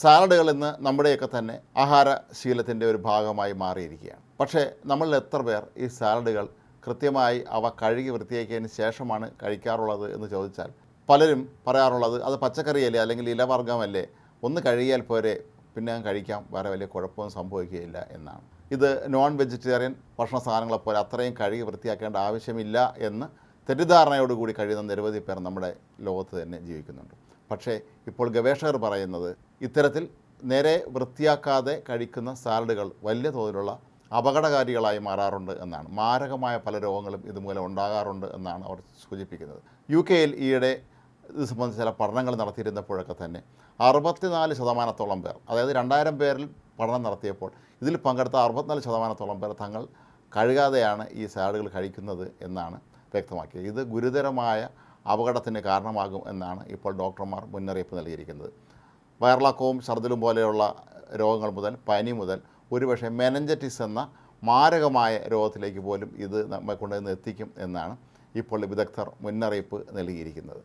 സാലഡുകൾ ഇന്ന് നമ്മുടെയൊക്കെ തന്നെ ആഹാരശീലത്തിന്റെ ഒരു ഭാഗമായി മാറിയിരിക്കുകയാണ്. പക്ഷേ നമ്മളിൽ എത്ര പേർ ഈ സാലഡുകൾ കൃത്യമായി അവ കഴുകി വൃത്തിയാക്കിയതിന് ശേഷമാണ് കഴിക്കാറുള്ളത് എന്ന് ചോദിച്ചാൽ പലരും പറയാറുള്ളത് അത് പച്ചക്കറിയല്ലേ അല്ലെങ്കിൽ ഇലവർഗമല്ലേ ഒന്ന് കഴുകിയാൽ പോരെ പിന്നെ കഴിക്കാം വേറെ വലിയ കുഴപ്പമൊന്നും സംഭവിക്കുകയില്ല എന്നാണ്. ഇത് നോൺ വെജിറ്റേറിയൻ ഭക്ഷണ സാധനങ്ങളെപ്പോലെ അത്രയും കഴുകി വൃത്തിയാക്കേണ്ട ആവശ്യമില്ല എന്ന് തെറ്റിദ്ധാരണയോടുകൂടി കഴിയുന്ന നിരവധി പേർ നമ്മുടെ ലോകത്ത് തന്നെ ജീവിക്കുന്നുണ്ട്. പക്ഷേ ഇപ്പോൾ ഗവേഷകർ പറയുന്നത് ഇത്തരത്തിൽ നേരെ വൃത്തിയാക്കാതെ കഴിക്കുന്ന സാലഡുകൾ വലിയ തോതിലുള്ള അപകടകാരികളായി മാറാറുണ്ട് എന്നാണ്. മാരകമായ പല രോഗങ്ങളും ഇതുമൂലം ഉണ്ടാകാറുണ്ട് എന്നാണ് അവർ സൂചിപ്പിക്കുന്നത്. യു കെയിൽ ഈയിടെ ഇത് സംബന്ധിച്ച് ചില പഠനങ്ങൾ നടത്തിയിരുന്നപ്പോഴൊക്കെ തന്നെ അറുപത്തിനാല് ശതമാനത്തോളം പേർ അതായത് രണ്ടായിരം പേരിൽ പഠനം നടത്തിയപ്പോൾ ഇതിൽ പങ്കെടുത്ത അറുപത്തിനാല് ശതമാനത്തോളം പേർ തങ്ങൾ കഴുകാതെയാണ് ഈ സാലഡുകൾ കഴിക്കുന്നത് എന്നാണ് വ്യക്തമാക്കിയത്. ഇത് ഗുരുതരമായ അപകടത്തിന് കാരണമാകും എന്നാണ് ഇപ്പോൾ ഡോക്ടർമാർ മുന്നറിയിപ്പ് നൽകിയിരിക്കുന്നത്. വയറിളക്കവും ഛർദിലും പോലെയുള്ള രോഗങ്ങൾ മുതൽ പനി മുതൽ ഒരുപക്ഷെ മെനഞ്ചറ്റിസ് എന്ന മാരകമായ രോഗത്തിലേക്ക് പോലും ഇത് നമ്മെ കൊണ്ടുവന്ന് എത്തിക്കും എന്നാണ് ഇപ്പോൾ വിദഗ്ധർ മുന്നറിയിപ്പ് നൽകിയിരിക്കുന്നത്.